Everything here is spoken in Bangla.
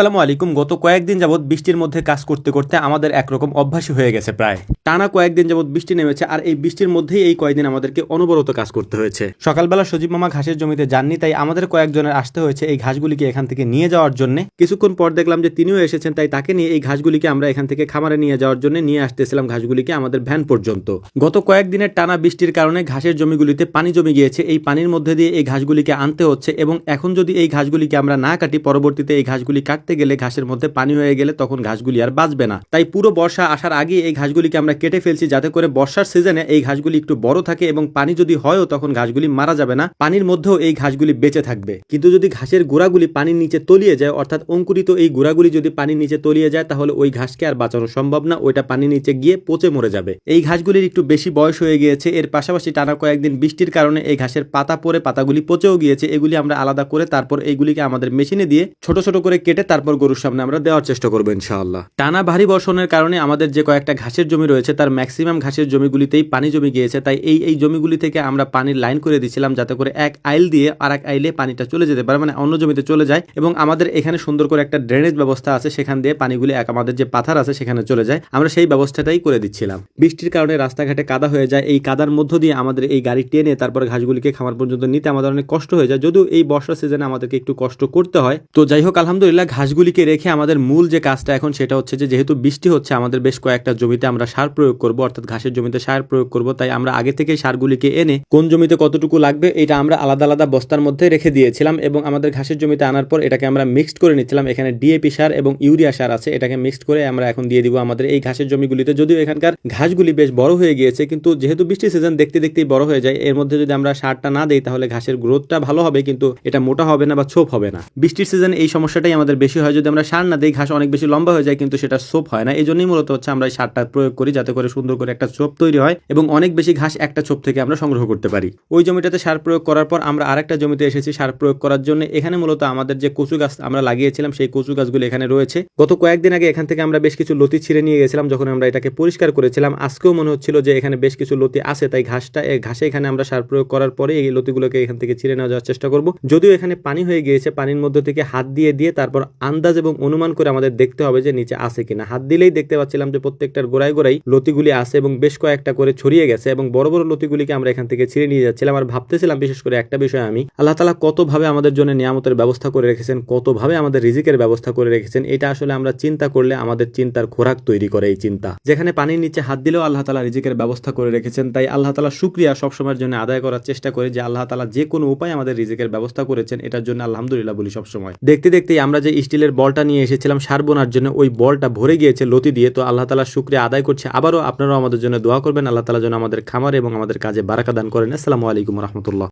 আসসালামু আলাইকুম। গত কয়েকদিন যাবত বৃষ্টির মধ্যে কাজ করতে করতে আমাদের একরকম অভ্যাসই হয়ে গেছে প্রায়। টানা কয়েকদিন যাবত বৃষ্টি নেমেছে আর এই বৃষ্টির মধ্যেই এই কয়েকদিন আমাদেরকে অনবরত কাজ করতে হয়েছে। সকালবেলা সজীব মামা ঘাসের জমিতে যাননি, তাই আমাদের কয়েকজনের আসতে হয়েছে এই ঘাসগুলিকে এখান থেকে নিয়ে যাওয়ার জন্য। কিছুক্ষণ পর দেখলাম যে তিনিও এসেছেন, তাই তাকে নিয়ে এই ঘাসগুলিকে আমরা এখান থেকে খামারে নিয়ে যাওয়ার জন্য নিয়ে আসতেছিলাম ঘাসগুলিকে আমাদের ভ্যান পর্যন্ত। গত কয়েকদিনের টানা বৃষ্টির কারণে ঘাসের জমিগুলিতে পানি জমে গিয়েছে, এই পানির মধ্যে দিয়ে এই ঘাসগুলিকে আনতে হচ্ছে এবং এখন যদি এই ঘাসগুলিকে আমরা না কাটি, পরবর্তীতে এই ঘাসগুলি কাটতে গেলে ঘাসের মধ্যে পানি হয়ে গেলে তখন ঘাসগুলি আর বাঁচবে না। তাই পুরো বর্ষা আসার আগে এই ঘাসগুলিকে আমরা কেটে ফেলছি যাতে করে বর্ষার সিজনে এই ঘাসগুলি একটু বড় থাকে এবং পানি যদি হয়ও তখন ঘাসগুলি মারা যাবে না। পানির মধ্যেও এই ঘাসগুলি বেঁচে থাকবে। কিন্তু যদি ঘাসের গোড়াগুলি পানির নিচে তলিয়ে যায়, অর্থাৎ অঙ্কুরিত এই গোড়াগুলি যদি পানির নিচে তলিয়ে যায়, তাহলে ওই ঘাসকে আর বাঁচানো সম্ভব না। ওইটা পানির নিচে গিয়ে পচে মরে যাবে। এই ঘাসগুলির একটু বেশি বয়স হয়ে গিয়েছে। এর পাশাপাশি টানা কয়েকদিন বৃষ্টির কারণে এই ঘাসের পাতা পরে পাতাগুলি পচেও গিয়েছে। এগুলি আমরা আলাদা করে তারপর এইগুলিকে আমাদের মেশিনে দিয়ে ছোট ছোট করে কেটে তারপর গরুর সামনে আমরা দেওয়ার চেষ্টা করব ইনশাআল্লাহ। টানা ভারী বর্ষণের কারণে আমাদের যে কয়েকটা ঘাসের জমি রয়েছে তার ম্যাক্সিমাম ঘাসের জমিগুলিতেই পানি জমে গিয়েছে। তাই এই এই জমিগুলি থেকে আমরা পানির লাইন করে দিয়েছিলাম যাতে করে এক আইল দিয়ে আর এক আইলে পানিটা চলে যেতে পারে মানে অন্য জমিতে চলে যায়। এবং আমাদের এখানে সুন্দর করে একটা ড্রেনেজ ব্যবস্থা আছে, সেখান দিয়ে পানিগুলি এক আমাদের যে পাথার আছে, সেখানে চলে যায়। আমরা সেই ব্যবস্থাটাই করে দিচ্ছিলাম। বৃষ্টির কারণে রাস্তাঘাটে কাদা হয়ে যায়। এই কাদার মধ্য দিয়ে আমাদের এই গাড়ি টেনে তারপর ঘাসগুলিকে খামার পর্যন্ত নিতে আমাদের অনেক কষ্ট হয়ে যায়। যদিও এই বর্ষা সিজনে আমাদেরকে একটু কষ্ট করতে হয়। তো যাই হোক, আলহামদুলিল্লাহ, ঘাসগুলিকে রেখে আমাদের মূল যে কাজটা এখন, সেটা হচ্ছে যে, যেহেতু বৃষ্টি হচ্ছে, আমাদের বেশ কয়েকটা জমিতে আমরা সার প্রয়োগ করব, অর্থাৎ ঘাসের জমিতে সার প্রয়োগ করব। তাই আমরা আগে থেকে সারগুলিকে এনে কোন জমিতে কতটুকু লাগবে এটা আমরা আলাদা আলাদা বস্তার মধ্যে রেখে দিয়েছিলাম এবং আমাদের ঘাসের জমিতে আনার পর এটাকে আমরা মিক্সড করে নিচ্ছিলাম। এখানে ডিএপি সার এবং ইউরিয়া সার আছে, এটাকে মিক্সড করে আমরা এখন দিয়ে দিব আমাদের এই ঘাসের জমিগুলিতে। যদিও এখানকার ঘাসগুলি বেশ বড় হয়ে গিয়েছে, কিন্তু যেহেতু বৃষ্টি সিজন দেখতে দেখতেই বড় হয়ে যায়, এর মধ্যে যদি আমরা সারটা না দিই তাহলে ঘাসের গ্রোথটা ভালো হবে, কিন্তু এটা মোটা হবে না বা ছোপ হবে না। বৃষ্টির সিজন এই সমস্যাটাই আমাদের বেশি হয়। যদি আমরা সার না দিই, ঘাস অনেক বেশি লম্বা হয়ে যায়, কিন্তু সেটা সোপ হয় না। এই জন্যই মূলত হচ্ছে আমরা সারটা প্রয়োগ করি যাতে করে সুন্দর করে একটা চোপ তৈরি হয় এবং অনেক বেশি ঘাস একটা চোপ থেকে আমরা সংগ্রহ করতে পারি। ওই জমিটাতে সার প্রয়োগ করার পর আমরা আরেকটা জমিতে এসেছি সার প্রয়োগ করার জন্য। এখানে মূলত আমাদের যে কচু গাছ আমরা লাগিয়েছিলাম, সেই কচু গাছগুলো এখানে রয়েছে। গত কয়েকদিন আগে এখান থেকে আমরা বেশ কিছু লতি ছিঁড়ে নিয়ে গেছিলাম, যখন আমরা এটাকে পরিষ্কার করেছিলাম। আজকেও মনে হচ্ছিল যে এখানে বেশ কিছু লতি আছে, তাই ঘাসটা এই ঘাসে এখানে আমরা সার প্রয়োগ করার পরে এই লতিগুলোকে এখান থেকে ছিঁড়ে নেওয়া যাওয়ার চেষ্টা করব। যদিও এখানে পানি হয়ে গিয়েছে, পানির মধ্যে থেকে হাত দিয়ে দিয়ে তারপর আন্দাজ এবং অনুমান করে আমাদের দেখতে হবে যে নিচে আছে কিনা। হাত দিলেই দেখতে পাচ্ছিলাম যে প্রত্যেকটার গোড়ায় গোড়াই লতিগুলি আছে এবং বেশ কয়েকটা করে ছড়িয়ে গেছে এবং বড় বড় লতিগুলিকে আমরা এখান থেকে ছিঁড়ে নিয়ে যাচ্ছিলাম আর ভাবতেছিলাম, বিশেষ করে একটা বিষয় আমি, আল্লাহ তালা কতভাবে আমাদের জন্য নিয়ামতের ব্যবস্থা করে রেখেছেন, কতভাবে আমাদের রিজিকের ব্যবস্থা করে রেখেছেন, এটা আসলে আমরা চিন্তা করলে আমাদের চিন্তার খোরাক তৈরি করে এই চিন্তা। যেখানে পানির নিচে হাত দিলেও আল্লাহ তালা রিজিকের ব্যবস্থা করে রেখেছেন, তাই আল্লাহ তালা শুক্রিয়া সবসময়ের জন্য আদায় করার চেষ্টা করে যে আল্লাহ তালা যে কোনো উপায় আমাদের রিজিকের ব্যবস্থা করেছেন, এটার জন্য আলহামদুলিল্লাহ বলি সবসময়। দেখতে দেখতেই আমরা যে স্টিলের বলটা নিয়ে এসেছিলাম সার বোনার জন্য, ওই বলটা ভরে গিয়েছে লতি দিয়ে, তো আল্লাহ তালা শুক্রিয়া আদায় করছে আবারও আপনারাও আমাদের জন্য দোয়া করবেন। আল্লাহ তালা যেন আমাদের খামার এবং আমাদের কাজে বারাকা দান করেন। আসসালামু আলাইকুম রহমতুল্লাহ।